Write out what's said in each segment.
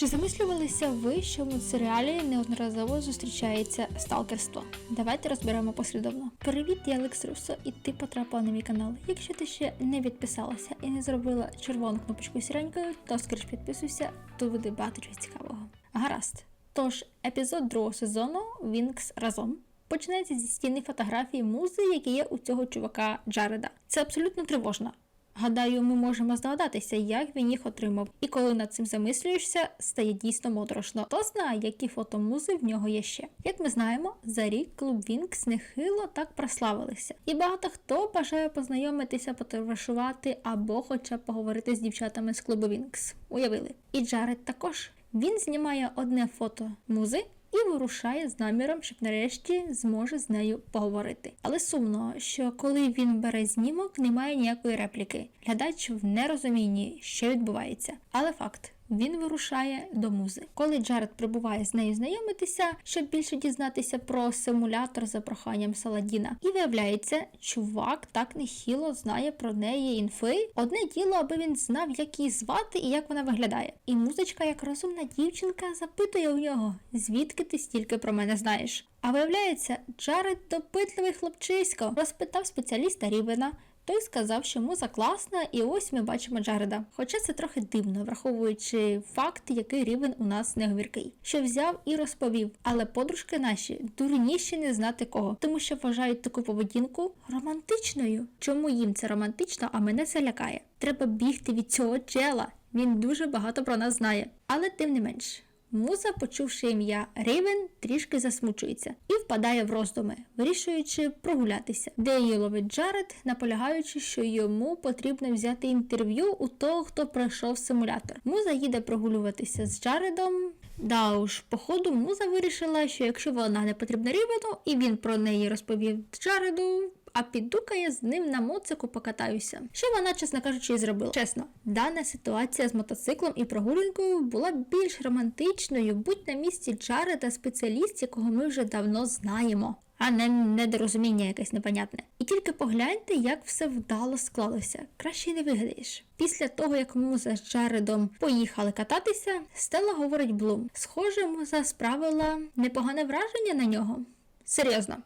Чи замислювалися ви, що в серіалі неодноразово зустрічається сталкерство? Давайте розберемо послідовно. Привіт, я Алекс Руссо, і ти потрапила на мій канал. Якщо ти ще не підписалася і не зробила червону кнопочку сіренькою, то скоріш підписуйся, тут буде багато чого цікавого. Гаразд. Тож, епізод другого сезону Вінкс разом. Починається зі стіни фотографії музи, які є у цього чувака Джареда. Це абсолютно тривожно. Гадаю, ми можемо здогадатися, як він їх отримав. І коли над цим замислюєшся, стає дійсно моторошно. Хто знає, які фотомузи в нього є ще. Як ми знаємо, за рік клуб Вінкс нехило так прославилися. І багато хто бажає познайомитися, потоваришувати або хоча б поговорити з дівчатами з клубу Вінкс. Уявили. І Джаред також. Він знімає одне фото музи. І вирушає з наміром, щоб нарешті зможе з нею поговорити. Але сумно, що коли він бере знімок, немає ніякої репліки. Глядач в нерозумінні, що відбувається. Але факт. Він вирушає до музи. Коли Джаред прибуває з нею знайомитися, щоб більше дізнатися про симулятор за проханням Саладіна. І виявляється, чувак так нехило знає про неї інфи. Одне діло, аби він знав, як її звати і як вона виглядає. І музичка, як розумна дівчинка, запитує у нього, звідки ти стільки про мене знаєш. А виявляється, Джаред допитливий хлопчисько розпитав спеціаліста Рівена. Той сказав, що муза класна, і ось ми бачимо Джареда. Хоча це трохи дивно, враховуючи факт, який рівень у нас неговіркий, що взяв і розповів. Але подружки наші дурніші не знати кого, тому що вважають таку поведінку романтичною. Чому їм це романтично, а мене це лякає? Треба бігти від цього чела. Він дуже багато про нас знає. Але тим не менш. Муза, почувши ім'я Рейвен, трішки засмучується і впадає в роздуми, вирішуючи прогулятися, де її ловить Джаред, наполягаючи, що йому потрібно взяти інтерв'ю у того, хто пройшов симулятор. Муза їде прогулюватися з Джаредом. Да уж, походу, муза вирішила, що якщо вона не потрібна Рівену, і він про неї розповів Джареду, а піддукає з ним на моцику покатаюся. Що вона, чесно кажучи, і зробила. Чесно, дана ситуація з мотоциклом і прогулянкою була більш романтичною, будь на місці Джареда спеціаліст, якого ми вже давно знаємо. А не недорозуміння якесь непонятне. І тільки погляньте, як все вдало склалося. Краще й не вигадаєш. Після того, як муза з Джаредом поїхали кататися, Стелла говорить Блум. Схоже, муза справила непогане враження на нього. Серйозно,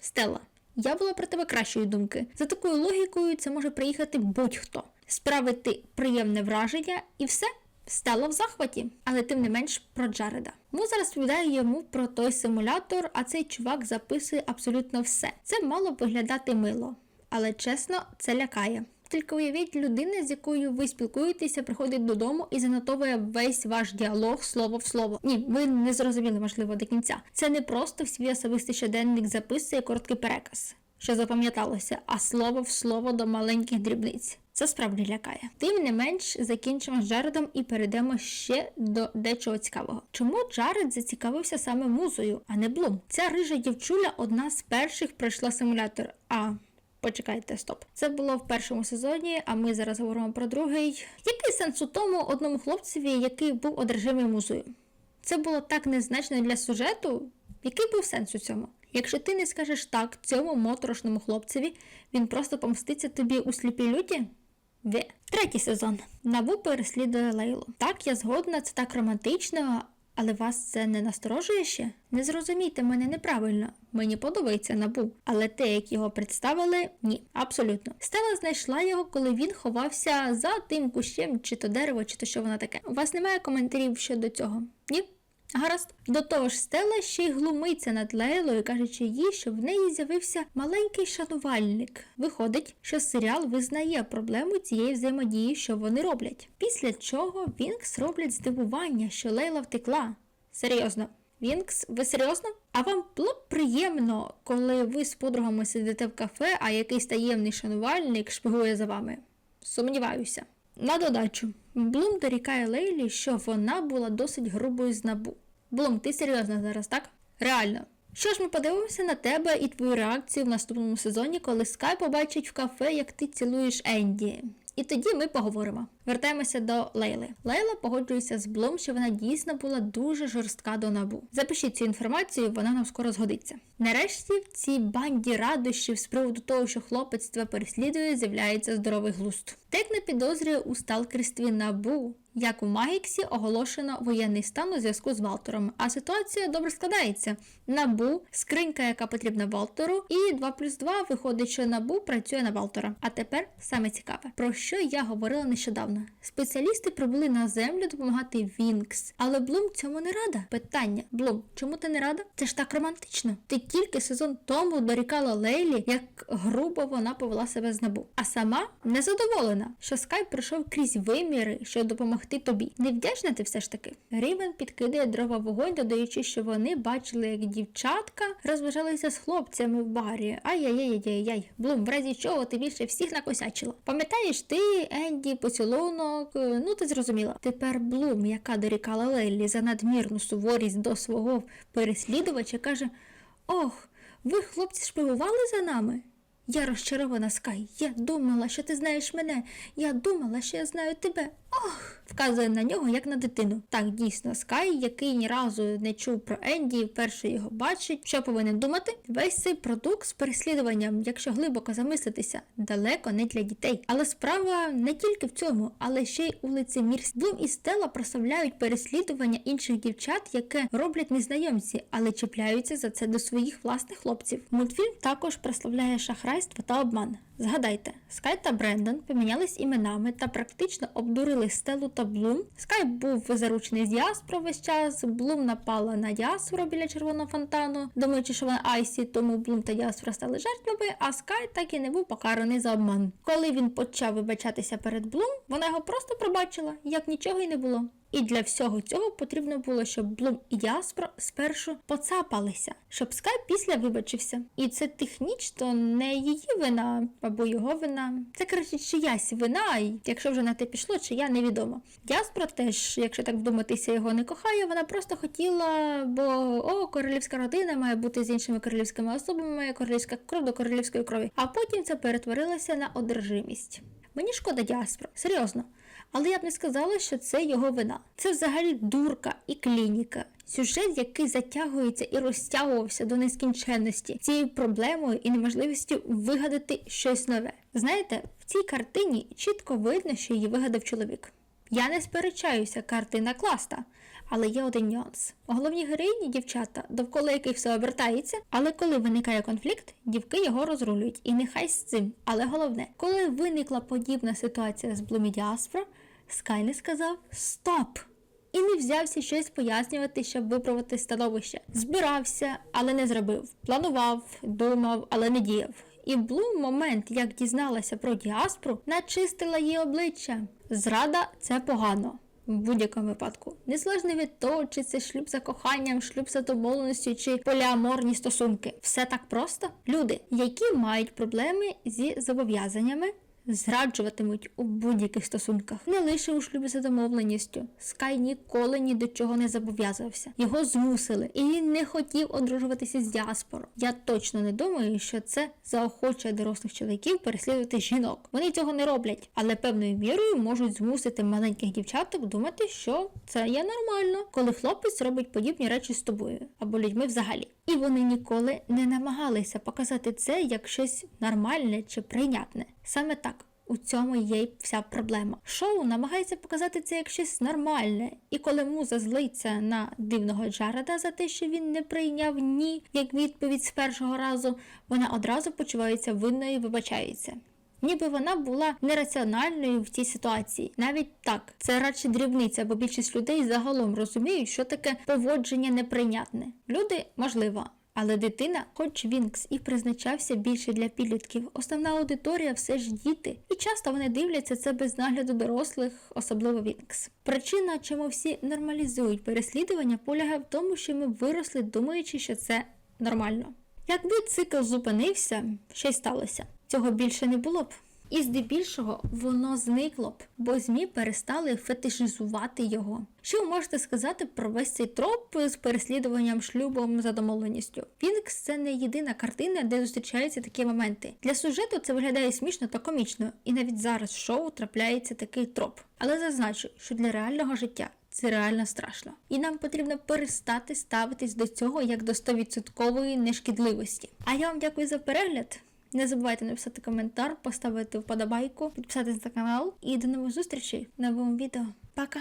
Стелла, я була про тебе кращої думки. За такою логікою, це може приїхати будь-хто, справити приємне враження і все. Стало в захваті, але тим не менш про Джареда. Муза розповідає йому про той симулятор, а цей чувак записує абсолютно все. Це мало виглядати мило, але чесно, це лякає. Тільки уявіть, людина, з якою ви спілкуєтеся, приходить додому і занотовує весь ваш діалог слово в слово. Ні, ви не зрозуміли, можливо, до кінця. Це не просто в свій особистий щоденник записує короткий переказ, що запам'яталося, а слово в слово до маленьких дрібниць. Це справді лякає. Тим не менш, закінчимо з Джаредом і перейдемо ще до дечого цікавого. Чому Джаред зацікавився саме музою, а не Блум? Ця рижа дівчуля одна з перших пройшла симулятор. А Почекайте, стоп. Це було в першому сезоні, а ми зараз говоримо про другий. Який сенс у тому одному хлопцеві, який був одержимий музою? Це було так незначно для сюжету. Який був сенс у цьому? Якщо ти не скажеш так цьому моторошному хлопцеві, він просто помститься тобі у сліпій люті? Ве. Третій сезон. Набу переслідує Лейлу. Так, я згодна, це так романтично, але вас це не насторожує ще? Не зрозумійте мене неправильно. Мені подобається набу, але те, як його представили, ні, абсолютно. Стела знайшла його, коли він ховався за тим кущем, чи то дерево, чи то що воно таке. У вас немає коментарів щодо цього? Ні? Гаразд, до того ж, Стелла ще й глумиться над Лейлою, кажучи їй, що в неї з'явився маленький шанувальник. Виходить, що серіал визнає проблему цієї взаємодії, що вони роблять. Після чого Вінкс роблять здивування, що Лейла втекла. Серйозно. Вінкс, ви серйозно? А вам було б приємно, коли ви з подругами сидите в кафе, а якийсь таємний шанувальник шпигує за вами? Сумніваюся. На додачу, Блум дорікає Лейлі, що вона була досить грубою з набу. Блум, ти серйозна зараз, так? Реально. Що ж, ми подивимося на тебе і твою реакцію в наступному сезоні, коли Скай побачить в кафе, як ти цілуєш Енді. І тоді ми поговоримо. Вертаємося до Лейли. Лейла погоджується з Блум, що вона дійсно була дуже жорстка до набу. Запишіть цю інформацію, вона нам скоро згодиться. Нарешті в цій банді радощів з приводу того, що хлопець тебе переслідує, з'являється здоровий глузд. Тек не підозрює у сталкерстві набу. Як у Магіксі оголошено воєнний стан у зв'язку з Валтером, а ситуація добре складається. Набу, скринька, яка потрібна Валтеру, і 2 плюс 2 виходить, що набу працює на Валтера. А тепер саме цікаве, про що я говорила нещодавно. Спеціалісти прибули на землю допомагати Вінкс, але Блум цьому не рада. Питання: Блум, чому ти не рада? Це ж так романтично. Ти тільки сезон тому дорікала Лейлі, як грубо вона повела себе з набу. А сама незадоволена, що Скай пройшов крізь виміри, щоб допомогти тобі. Невдячна ти все ж таки. Рівен підкидає дрова вогонь, додаючи, що вони бачили, як дівчатка розважалися з хлопцями в барі. Ай-яй-яй-яй-яй. Блум, в разі чого ти більше всіх накосячила. Пам'ятаєш ти, Енді, поцілунок? Е, Ну ти зрозуміла. Тепер Блум, яка дорікала Леллі за надмірну суворість до свого переслідувача, каже: Ох, ви, хлопці, шпигували за нами? Я розчарована Скай. Я думала, що ти знаєш мене. Я думала, що я знаю тебе. Ох! Вказує на нього, як на дитину. Так, дійсно, Скай, який ні разу не чув про Енді, вперше його бачить. Що повинен думати? Весь цей продукт з переслідуванням, якщо глибоко замислитися, далеко не для дітей. Але справа не тільки в цьому, але ще й у лицемірстві. Блум і Стелла прославляють переслідування інших дівчат, яке роблять незнайомці, але чіпляються за це до своїх власних хлопців. Мультфільм також прославляє шахрайство та обман. Згадайте, Скай та Брендон помінялись іменами та практично обдурили Стелу та Блум. Скайп був заручений з Яспро весь час. Блум напала на Яспро біля червоного фонтану, думаючи, що вона Айсі, тому Блум та Яспро стали жертвами, а Скай так і не був покараний за обман. Коли він почав вибачатися перед Блум, вона його просто пробачила, як нічого й не було. І для всього цього потрібно було, щоб Блум і Яспро спершу поцапалися, щоб Скай після вибачився. І це технічно не її вина або його вина. Це коротше чиясь вина, і якщо вже на те пішло, чия невідомо. Яспро теж, якщо так вдуматися, його не кохає. Вона просто хотіла, бо о, королівська родина має бути з іншими королівськими особами, королівська кров до королівської крові. А потім це перетворилося на одержимість. Мені шкода діаспори, серйозно. Але я б не сказала, що це його вина. Це взагалі дурка і клініка. Сюжет, який затягується і розтягувався до нескінченності цією проблемою і неможливістю вигадати щось нове. Знаєте, в цій картині чітко видно, що її вигадав чоловік. Я не сперечаюся, картина класна, але є один нюанс. Головні героїні дівчата, довкола яких все обертається, але коли виникає конфлікт, дівки його розрулюють. І нехай з цим. Але головне, коли виникла подібна ситуація з Блумі Діаспро, Скай не сказав Стоп! І не взявся щось пояснювати, щоб виправити становище. Збирався, але не зробив. Планував, думав, але не діяв. І Блум момент, як дізналася про діаспору, начистила її обличчя. Зрада це погано. В будь-якому випадку, незалежно від того, чи це шлюб за коханням, шлюб за домовленістю, чи поліаморні стосунки. Все так просто. Люди, які мають проблеми зі зобов'язаннями, зраджуватимуть у будь-яких стосунках, не лише у шлюбі за домовленістю. Скай ніколи ні до чого не зобов'язався. Його змусили, і він не хотів одружуватися з діаспором. Я точно не думаю, що це заохочує дорослих чоловіків переслідувати жінок. Вони цього не роблять, але певною мірою можуть змусити маленьких дівчаток думати, що це є нормально, коли хлопець робить подібні речі з тобою або людьми взагалі. І вони ніколи не намагалися показати це як щось нормальне чи прийнятне. Саме так. У цьому є й вся проблема. Шоу намагається показати це як щось нормальне, і коли муза злиться на дивного Джареда за те, що він не прийняв ні як відповідь з першого разу, вона одразу почувається винною і вибачається. Ніби вона була нераціональною в цій ситуації. Навіть так, це радше дрібниця, бо більшість людей загалом розуміють, що таке поводження неприйнятне. Люди можливо. Але дитина, хоч Вінкс і призначався більше для підлітків, основна аудиторія все ж діти, і часто вони дивляться це без нагляду дорослих, особливо Вінкс. Причина, чому всі нормалізують переслідування, полягає в тому, що ми виросли, думаючи, що це нормально. Якби цикл зупинився, що й сталося. Цього більше не було б. І здебільшого воно зникло б, бо ЗМІ перестали фетишизувати його. Що ви можете сказати про весь цей троп з переслідуванням шлюбом за домовленістю? Вінкс це не єдина картина, де зустрічаються такі моменти. Для сюжету це виглядає смішно та комічно, і навіть зараз в шоу трапляється такий троп. Але зазначу, що для реального життя це реально страшно. І нам потрібно перестати ставитись до цього як до 100% нешкідливості. А я вам дякую за перегляд. Не забувайте написати коментар, поставити вподобайку, підписатись на канал і до нових зустрічей в новому відео. Пока!